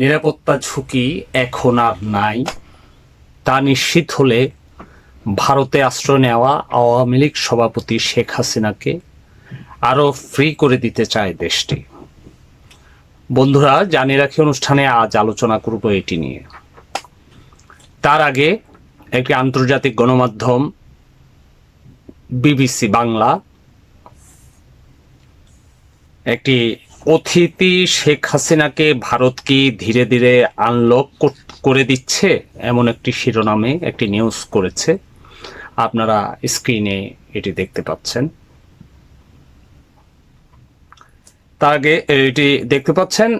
নিরাপত্তা ঝুঁকি এখন আর নাই। তা নিশ্চিত হলে ভারতে আশ্রয় নেওয়া আওয়ামী লীগ সভাপতি শেখ হাসিনাকে আরও ফ্রি করে দিতে চায় দেশটি। বন্ধুরা জানি রাখি অনুষ্ঠানে আজ আলোচনা করব এটি নিয়ে। তার আগে একটি আন্তর্জাতিক গণমাধ্যম, বিবিসি বাংলা, একটি অতিথি শেখ হাসিনাকে ভারত কি ধীরে ধীরে আনলক করে দিচ্ছে? এমন একটি শিরোনামে একটি নিউজ করেছে। আপনারা স্ক্রিনে এটি দেখতে পাচ্ছেন। তার আগে এটি দেখতে পাচ্ছেন,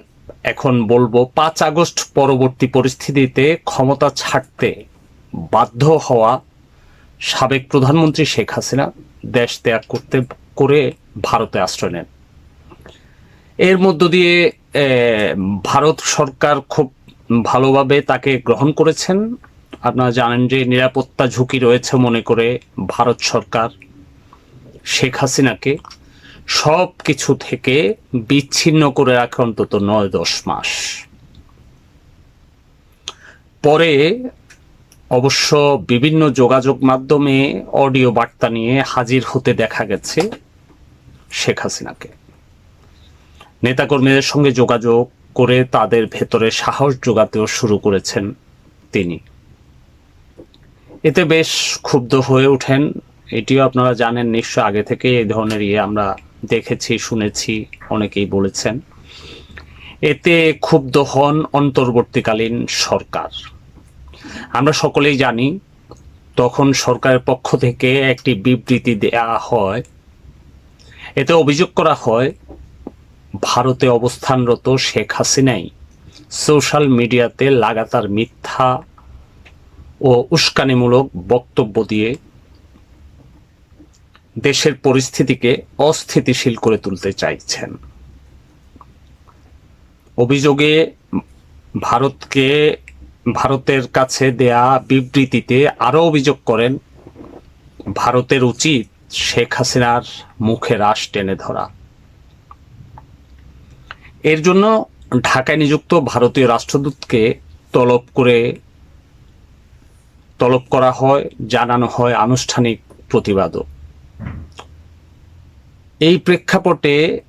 এখন বলব, পাঁচ আগস্ট পরবর্তী পরিস্থিতিতে ক্ষমতা ছাড়তে বাধ্য হওয়া সাবেক প্রধানমন্ত্রী শেখ হাসিনা দেশ ত্যাগ করতে, করে ভারতে আশ্রয় নেন। এর মধ্য দিয়ে ভারত সরকার খুব ভালোভাবে তাকে গ্রহণ করেছেন। আপনারা জানেন যে নিরাপত্তা ঝুঁকি রয়েছে মনে করে ভারত সরকার, শেখ হাসিনাকে। সব কিছু থেকে বিচ্ছিন্ন করে রাখে অন্তত নয়, দশ মাস। পরে অবশ্য বিভিন্ন যোগাযোগ মাধ্যমে অডিও বার্তা নিয়ে হাজির হতে দেখা গেছে শেখ হাসিনাকে। নেতাকর্মীদের সঙ্গে যোগাযোগ করে তাদের ভেতরে সাহস যোগাতেও শুরু করেছেন তিনি। এতে বেশ ক্ষুব্ধ হয়ে ওঠেন। এটিও আপনারা জানেন, নিশ্চয় আগে থেকে এই ধরনের ইয়ে আমরা দেখেছি, শুনেছি, অনেকেই বলেছেন। এতে ক্ষুব্ধ হন অন্তর্বর্তীকালীন সরকার। আমরা সকলেই জানি, তখন সরকারের পক্ষ থেকে একটি বিবৃতি দেয়া হয়। এতে অভিযোগ করা হয় ভারতে অবস্থানরত শেখ হাসিনাই সোশ্যাল মিডিয়াতে লাগাতার মিথ্যা ও উস্কানিমূলক বক্তব্য দিয়ে দেশের পরিস্থিতিকে অস্থিতিশীল করে তুলতে চাইছেন। অভিযোগে ভারতকে, ভারতের কাছে দেয়া বিবৃতিতে আরও অভিযোগ করেন, ভারতের উচিত শেখ হাসিনার মুখে রাশ টেনে ধরা। এর জন্য ঢাকায় নিযুক্ত ভারতীয় রাষ্ট্রদূতকে তলব করে তলব করা হয়, জানানো হয় আনুষ্ঠানিক প্রতিবাদও। এই প্রেক্ষাপটে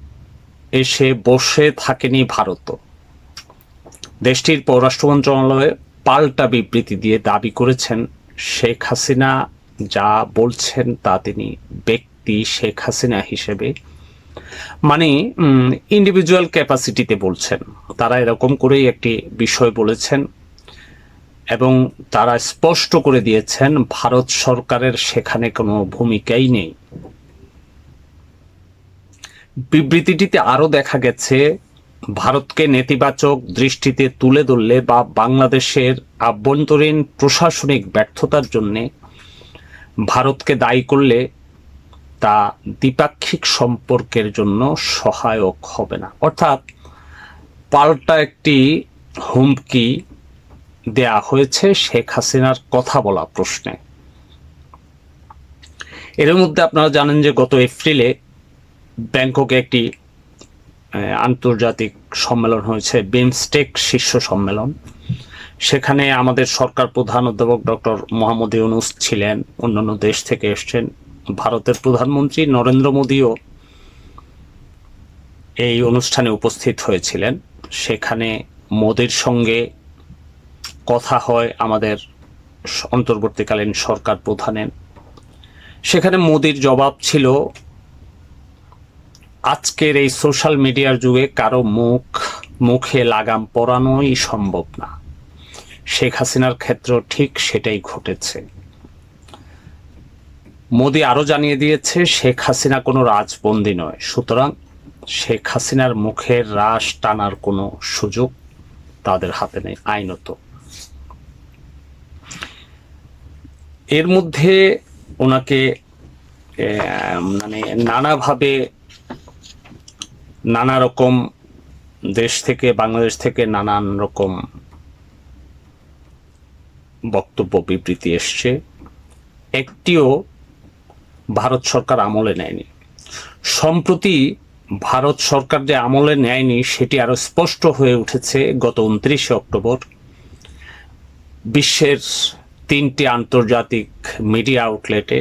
এসে বসে থাকেনি ভারত। দেশটির পররাষ্ট্র মন্ত্রণালয়ে পাল্টা বিবৃতি দিয়ে দাবি করেছেন, শেখ হাসিনা যা বলছেন তা তিনি ব্যক্তি শেখ হাসিনা হিসেবে মানে ইন্ডিভিজুয়াল ক্যাপাসিটিতে বলছেন। তারা এরকম করেই একটি বিষয় বলেছেন এবং তারা স্পষ্ট করে দিয়েছেন, ভারত সরকারের সেখানে কোনো ভূমিকাই নেই। বিবৃতিটিতে আরও দেখা গেছে, ভারতকে নেতিবাচক দৃষ্টিতে তুলে ধরলে বা বাংলাদেশের আভ্যন্তরীণ প্রশাসনিক ব্যর্থতার জন্যে ভারতকে দায়ী করলে তা দ্বিপাক্ষিক সম্পর্কের জন্য সহায়ক হবে না। অর্থাৎ পাল্টা একটি হুমকি দেয়া হয়েছে শেখ হাসিনার কথা বলা প্রশ্নে। এর মধ্যে আপনারা জানেন যে গত এপ্রিলে ব্যাংককে একটি আন্তর্জাতিক সম্মেলন হয়েছে, বিমস্টেক শীর্ষ সম্মেলন। সেখানে আমাদের সরকার প্রধান অধ্যাপক ডক্টর মোহাম্মদ ইউনুস ছিলেন, অন্যান্য দেশ থেকে এসছেন। ভারতের প্রধানমন্ত্রী নরেন্দ্র মোদীও এই অনুষ্ঠানে উপস্থিত হয়েছিলেন। সেখানে মোদির সঙ্গে কথা হয় আমাদের অন্তর্বর্তীকালীন সরকার প্রধানের। সেখানে মোদির জবাব ছিল, আজকের এই সোশ্যাল মিডিয়ার যুগে কারও মুখ, মুখে লাগাম পরানোই সম্ভব না। শেখ হাসিনার ক্ষেত্র ঠিক সেটাই ঘটেছে। মোদি আরও জানিয়ে দিয়েছে, শেখ হাসিনা কোনো রাজবন্দী নয়। সুতরাং শেখ হাসিনার মুখের রাশ টানার কোনো সুযোগ তাদের হাতে নেই, আইনত। এর মধ্যে ওনাকে মানে নানাভাবে নানা রকম দেশ থেকে, বাংলাদেশ থেকে নানান রকম বক্তব্য, বিবৃতি এসছে। একটিও ভারত সরকার আমলে নেয়নি। সম্প্রতি ভারত সরকার যে আমলে নেয়নি, সেটি আরও স্পষ্ট হয়ে উঠেছে গত উনত্রিশে অক্টোবর। বিশ্বের তিনটি আন্তর্জাতিক মিডিয়া আউটলেটে,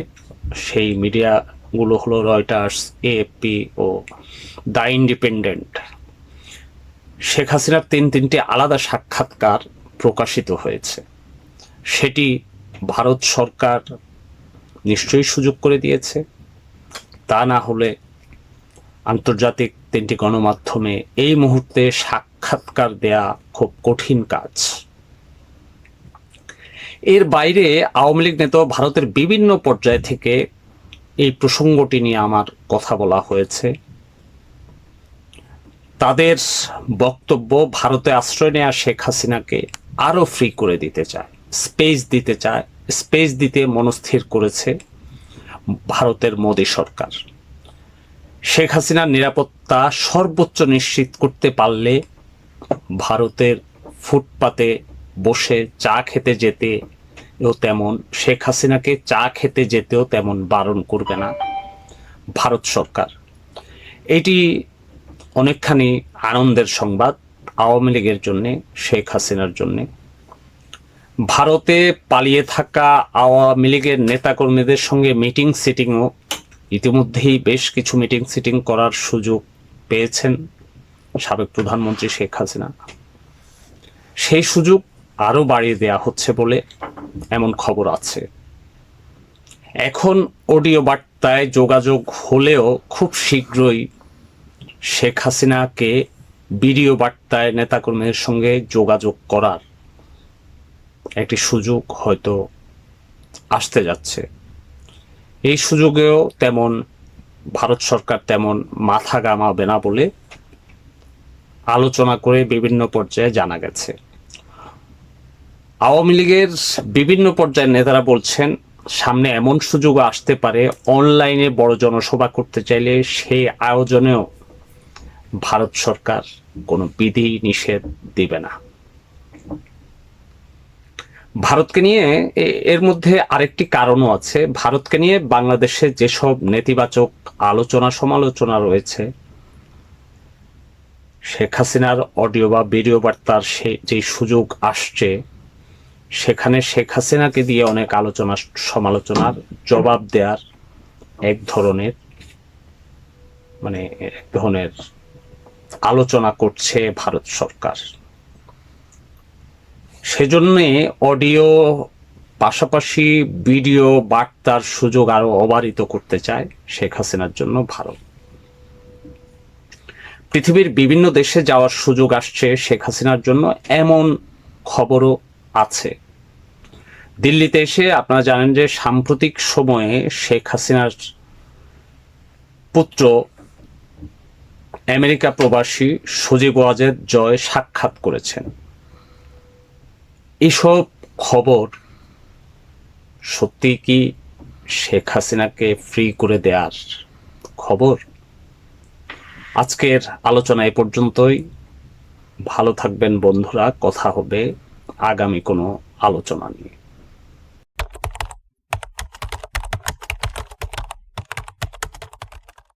সেই মিডিয়াগুলো হলো রয়টার্স, এএফপি ও দ্য ইন্ডিপেন্ডেন্ট। শেখ হাসিনার তিন তিনটি আলাদা সাক্ষাৎকার প্রকাশিত হয়েছে। সেটি ভারত সরকার নিশ্চয়ই সুযোগ করে দিয়েছে। তা না হলে আন্তর্জাতিক তিনটি গণমাধ্যমে এই মুহূর্তে সাক্ষাৎকার দেয়া খুব কঠিন কাজ। এর বাইরে আওয়ামী লীগ নেতা ভারতের বিভিন্ন পর্যায় থেকে এই প্রসঙ্গটি নিয়ে আমার কথা বলা হয়েছে। তাদের বক্তব্য, ভারতে আশ্রয় নেওয়া শেখ হাসিনাকে আরও ফ্রি করে দিতে চায় স্পেস দিতে চায় স্পেস দিতে মনস্থির করেছে ভারতের মোদী সরকার। শেখ হাসিনার নিরাপত্তা সর্বোচ্চ নিশ্চিত করতে পারলে ভারতের ফুটপাতে বসে চা খেতে যেতে ও তেমন, শেখ হাসিনাকে চা খেতে যেতেও তেমন বারণ করবে না ভারত সরকার। এটি অনেকখানি আনন্দের সংবাদ আওয়ামী লীগের জন্যে, শেখ হাসিনার জন্যে। ভারতে পালিয়ে থাকা আওয়ামী লীগের নেতাকর্মীদের সঙ্গে মিটিং সিটিংও ইতিমধ্যেই বেশ কিছু মিটিং সিটিং করার সুযোগ পেয়েছেন সাবেক প্রধানমন্ত্রী শেখ হাসিনা। সেই সুযোগ আরও বাড়িয়ে দেয়া হচ্ছে বলে এমন খবর আছে। এখন অডিও বার্তায় যোগাযোগ হলেও খুব শীঘ্রই শেখ হাসিনাকে ভিডিও বার্তায় নেতাকর্মীদের সঙ্গে যোগাযোগ করার একটি সুযোগ হয়তো আসতে যাচ্ছে। এই সুযোগেও তেমন ভারত সরকার তেমন মাথা গামাবে না বলে আলোচনা করে বিভিন্ন পর্যায়ে জানা গেছে। আওয়ামী লীগের বিভিন্ন পর্যায়ের নেতারা বলছেন, সামনে এমন সুযোগ আসতে পারে, অনলাইনে বড় জনসভা করতে চাইলে সেই আয়োজনেও ভারত সরকার কোনো বিধি নিষেধ দিবে না। ভারতকে নিয়ে এর মধ্যে আরেকটি কারণও আছে। ভারতকে নিয়ে বাংলাদেশে যেসব নেতিবাচক আলোচনা, সমালোচনা রয়েছে, শেখ হাসিনার অডিও বা ভিডিও বার্তার সে যে সুযোগ আসছে, সেখানে শেখ হাসিনাকে দিয়ে অনেক আলোচনা, সমালোচনার জবাব দেওয়ার এক ধরনের মানে এক ধরনের আলোচনা করছে ভারত সরকার। সেজন্যে অডিও, পাশাপাশি ভিডিও বার্তার সুযোগ আরও অবারিত করতে চায় শেখ হাসিনার জন্য ভারত। পৃথিবীর বিভিন্ন দেশে যাওয়ার সুযোগ আসছে শেখ হাসিনার জন্য এমন খবরও আছে। দিল্লিতে এসে আপনারা জানেন যে সাম্প্রতিক সময়ে শেখ হাসিনার পুত্র আমেরিকা প্রবাসী সজীব ওয়াজেদ জয় সাক্ষাৎ করেছেন। এসব খবর সত্যি কি শেখ হাসিনাকে ফ্রি করে দেওয়ার খবর? আজকের আলোচনা এ পর্যন্তই। ভালো থাকবেন বন্ধুরা, কথা হবে আগামী কোনো আলোচনা নিয়ে।